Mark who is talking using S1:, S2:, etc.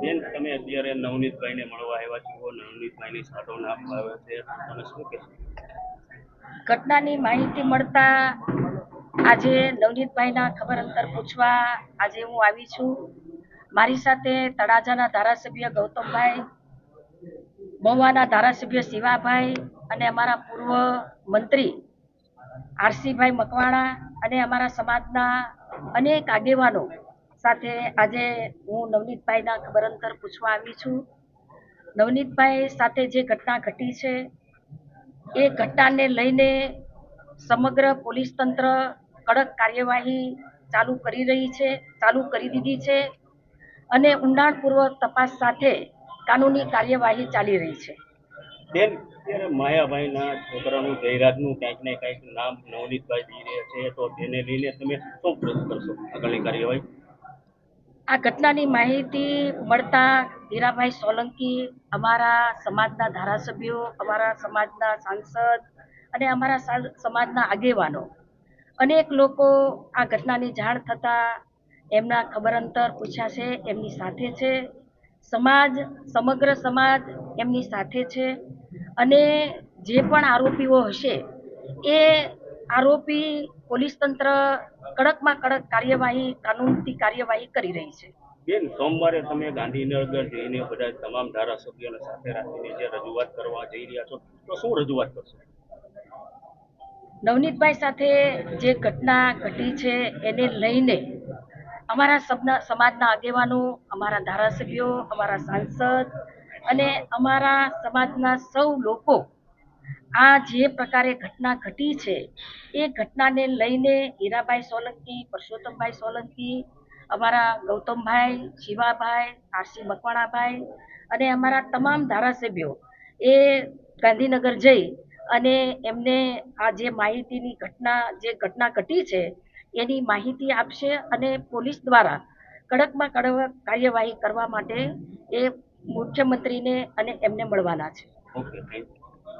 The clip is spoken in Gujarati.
S1: બેન તમે અત્યારે નવનીતભાઈને મળવા આવ્યા છો. નવનીતભાઈની સાટોન આપવા આવ્યા છે. તમે શું કહેશો?
S2: ઘટનાની માહિતી મળતા આજે નવનીતભાઈના ખબર અંતર પૂછવા આજે હું આવી છું. મારી સાથે તળાજાના ધારાસભ્ય ગૌતમભાઈ મહુવાના ધારાસભ્ય શિવાભાઈ અને અમારા પૂર્વ મંત્રી આરસીભાઈ મકવાણા અને અમારા સમાજના અનેક આગેવાનો સાથે આજે હું નવનીતભાઈના ખબર અંતર પૂછવા આવી છું. નવનીતભાઈ સાથે જે ઘટના ઘટી છે, એ ઘટનાને લઈને સમગ્ર પોલીસ તંત્ર કડક કાર્યવાહી ચાલુ કરી રહી છે, ચાલુ કરી દીધી છે અને ઊંડાણપૂર્વક તપાસ સાથે કાનૂની કાર્યવાહી ચાલી રહી છે.
S1: બેન, અત્યારે માયાભાઈના છોકરાનું જયરાજનું કંઈક ને કંઈક નામ નવનીતભાઈ જઈ રહ્યા છે, તો તેને લઈને તમે શું પ્રશ્ન કરશો? આગળની કાર્યવાહી?
S2: આ ઘટનાની માહિતી મળતા હીરાભાઈ સોલંકી અમારા સમાજના ધારાસભ્યો, અમારા સમાજના સાંસદ અને અમારા સમાજના આગેવાનો. અનેક લોકો આ ઘટનાની જાણ થતાં એમના ખબર અંતર પૂછ્યા છે, એમની સાથે છે. સમાજ, સમગ્ર સમાજ એમની સાથે છે અને જે પણ આરોપીઓ હશે એ આરોપી પોલીસ તંત્ર કડકમાં કડક કાર્યવાહી કાનૂનથી કાર્યવાહી કરી રહી છે.
S1: બેન સોમવારે તમે ગાંધીનગર જઈને બધા તમામ ધારાસભ્યોને સાથે રાખીને જે રજૂઆત કરવા જઈ રહ્યા છો તો શું રજૂઆત કરશો?
S2: નવનીતભાઈ સાથે જે ઘટના ઘટી છે એને લઈને અમારા સબના સમાજના આગેવાનો અમારા ધારાસભ્યો અમારા સાંસદ અને અમારા સમાજના સૌ લોકો આ જે પ્રકારે ઘટના ઘટી છે, એ ઘટનાને લઈને હીરાભાઈ સોલંકી, પરસોત્તમભાઈ સોલંકી, અમારા ગૌતમભાઈ, શિવાભાઈ, આરસી મકવાણાભાઈ અને અમારા તમામ ધારાસભ્યો એ ગાંધીનગર જઈ અને એમને આ જે માહિતીની ઘટના, જે ઘટના ઘટી છે, એની માહિતી આપશે અને પોલીસ દ્વારા કડકમાં કડક કાર્યવાહી કરવા માટે એ મુખ્યમંત્રીને અને એમને મળવાના છે.
S1: ઓકે